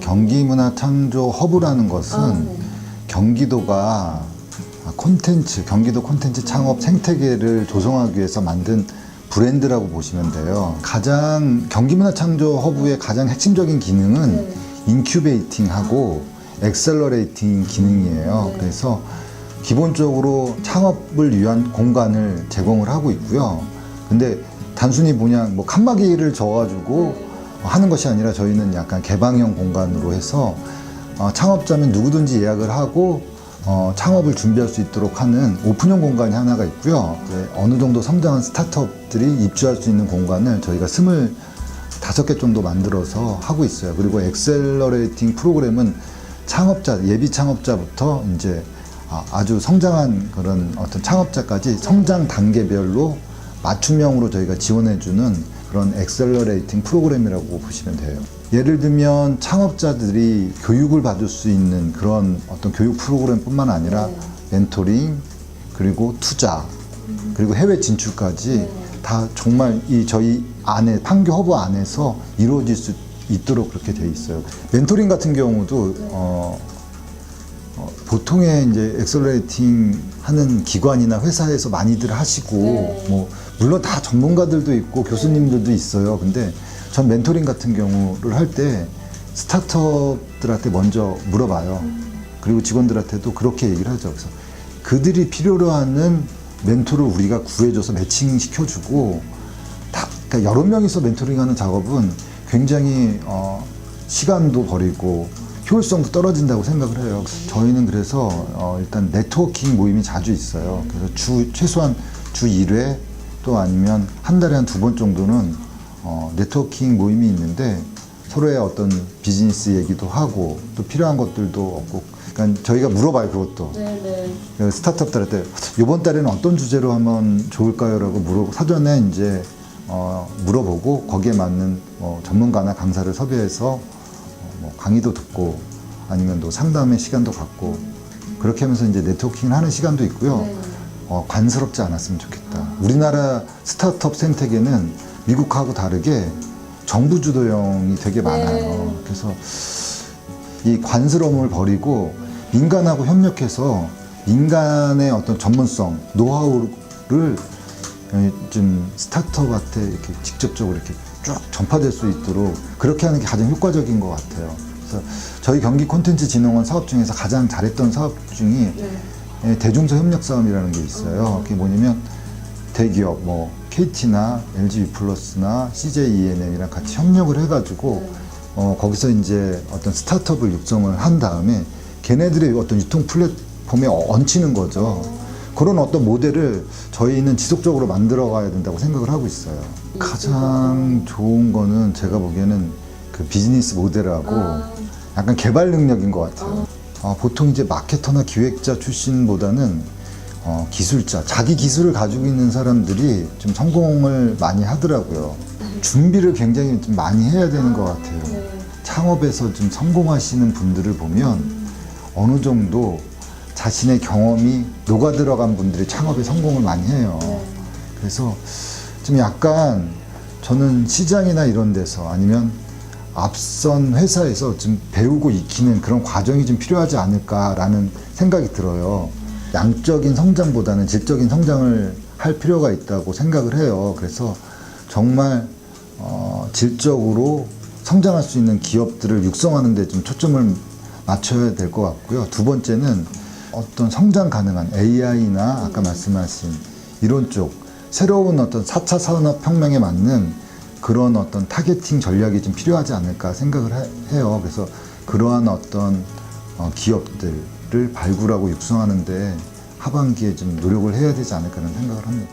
경기 문화 창조 허브라는 것은 아, 네. 경기도가 콘텐츠, 경기도 콘텐츠 창업 생태계를 조성하기 위해서 만든 브랜드라고 보시면 돼요. 가장 경기 문화 창조 허브의 가장 핵심적인 기능은 네. 인큐베이팅하고 엑셀러레이팅 기능이에요. 네. 그래서 기본적으로 창업을 위한 공간을 제공을 하고 있고요. 근데 단순히 뭐냐 뭐 칸막이를 져가지고 하는 것이 아니라 저희는 약간 개방형 공간으로 해서 어, 창업자는 누구든지 예약을 하고 어, 창업을 준비할 수 있도록 하는 오픈형 공간이 하나가 있고요. 어느 정도 성장한 스타트업들이 입주할 수 있는 공간을 저희가 스물 다섯 개 정도 만들어서 하고 있어요. 그리고 엑셀러레이팅 프로그램은 창업자, 예비 창업자부터 이제 아, 아주 성장한 그런 어떤 창업자까지 성장 단계별로 맞춤형으로 저희가 지원해주는 그런 엑셀러레이팅 프로그램이라고 보시면 돼요. 예를 들면 창업자들이 교육을 받을 수 있는 그런 어떤 교육 프로그램뿐만 아니라 네. 멘토링 그리고 투자 그리고 해외 진출까지 다 정말 이 저희 안에 판교 허브 안에서 이루어질 수 있도록 그렇게 돼 있어요. 멘토링 같은 경우도 어, 어, 보통의 이제 엑셀레이팅 하는 기관이나 회사에서 많이들 하시고 네. 뭐 물론 다 전문가들도 있고 교수님들도 있어요. 근데 전 멘토링 같은 경우를 할 때 스타트업들한테 먼저 물어봐요. 그리고 직원들한테도 그렇게 얘기를 하죠. 그래서 그들이 필요로 하는 멘토를 우리가 구해줘서 매칭 시켜주고 다 그러니까 여러 명이서 멘토링하는 작업은 굉장히 어, 시간도 버리고 효율성도 떨어진다고 생각을 해요. 저희는 그래서 어, 일단 네트워킹 모임이 자주 있어요. 그래서 주 최소한 주 1회 또 아니면 한 달에 한 두 번 정도는 어, 네트워킹 모임이 있는데 서로의 어떤 비즈니스 얘기도 하고 또 필요한 것들도 없고 그러니까 저희가 물어봐요 그것도 네네. 그 스타트업들한테 이번 달에는 어떤 주제로 하면 좋을까요?라고 물어 사전에 이제 어, 물어보고 거기에 맞는 뭐 전문가나 강사를 섭외해서 어, 뭐 강의도 듣고 아니면 또 상담의 시간도 갖고 그렇게 하면서 이제 네트워킹을 하는 시간도 있고요. 네. 어, 관스럽지 않았으면 좋겠다. 우리나라 스타트업 생태계는 미국하고 다르게 정부 주도형이 되게 많아요. 그래서 이 관스러움을 버리고 인간하고 협력해서 인간의 어떤 전문성, 노하우를 좀 스타트업한테 이렇게 직접적으로 이렇게 쭉 전파될 수 있도록 그렇게 하는 게 가장 효과적인 것 같아요. 그래서 저희 경기 콘텐츠 진흥원 사업 중에서 가장 잘했던 사업 중이 네. 예, 대중소 협력 사업이라는 게 있어요. 그게 뭐냐면 대기업 뭐 KT나 LG 위플러스나 CJ ENM이랑 같이 협력을 해가지고 어, 거기서 이제 어떤 스타트업을 육성을 한 다음에 걔네들의 어떤 유통 플랫폼에 얹히는 거죠. 그런 어떤 모델을 저희는 지속적으로 만들어 가야 된다고 생각을 하고 있어요. 가장 좋은 거는 제가 보기에는 그 비즈니스 모델하고 아. 약간 개발 능력인 것 같아요. 어, 보통 이제 마케터나 기획자 출신보다는 어, 기술자, 자기 기술을 가지고 있는 사람들이 좀 성공을 많이 하더라고요. 준비를 굉장히 좀 많이 해야 되는 것 같아요. 네. 창업에서 좀 성공하시는 분들을 보면 어느 정도 자신의 경험이 녹아 들어간 분들이 창업에 성공을 많이 해요. 그래서 좀 약간 저는 시장이나 이런 데서 아니면 앞선 회사에서 좀 배우고 익히는 그런 과정이 좀 필요하지 않을까라는 생각이 들어요. 양적인 성장보다는 질적인 성장을 할 필요가 있다고 생각을 해요. 그래서 정말 어, 질적으로 성장할 수 있는 기업들을 육성하는 데 좀 초점을 맞춰야 될 것 같고요. 두 번째는 어떤 성장 가능한 AI나 아까 말씀하신 이런 쪽 새로운 어떤 4차 산업 혁명에 맞는 그런 어떤 타겟팅 전략이 좀 필요하지 않을까 생각을 해- 해요. 그래서 그러한 어떤 어, 기업들을 발굴하고 육성하는데 하반기에 좀 노력을 해야 되지 않을까라는 생각을 합니다.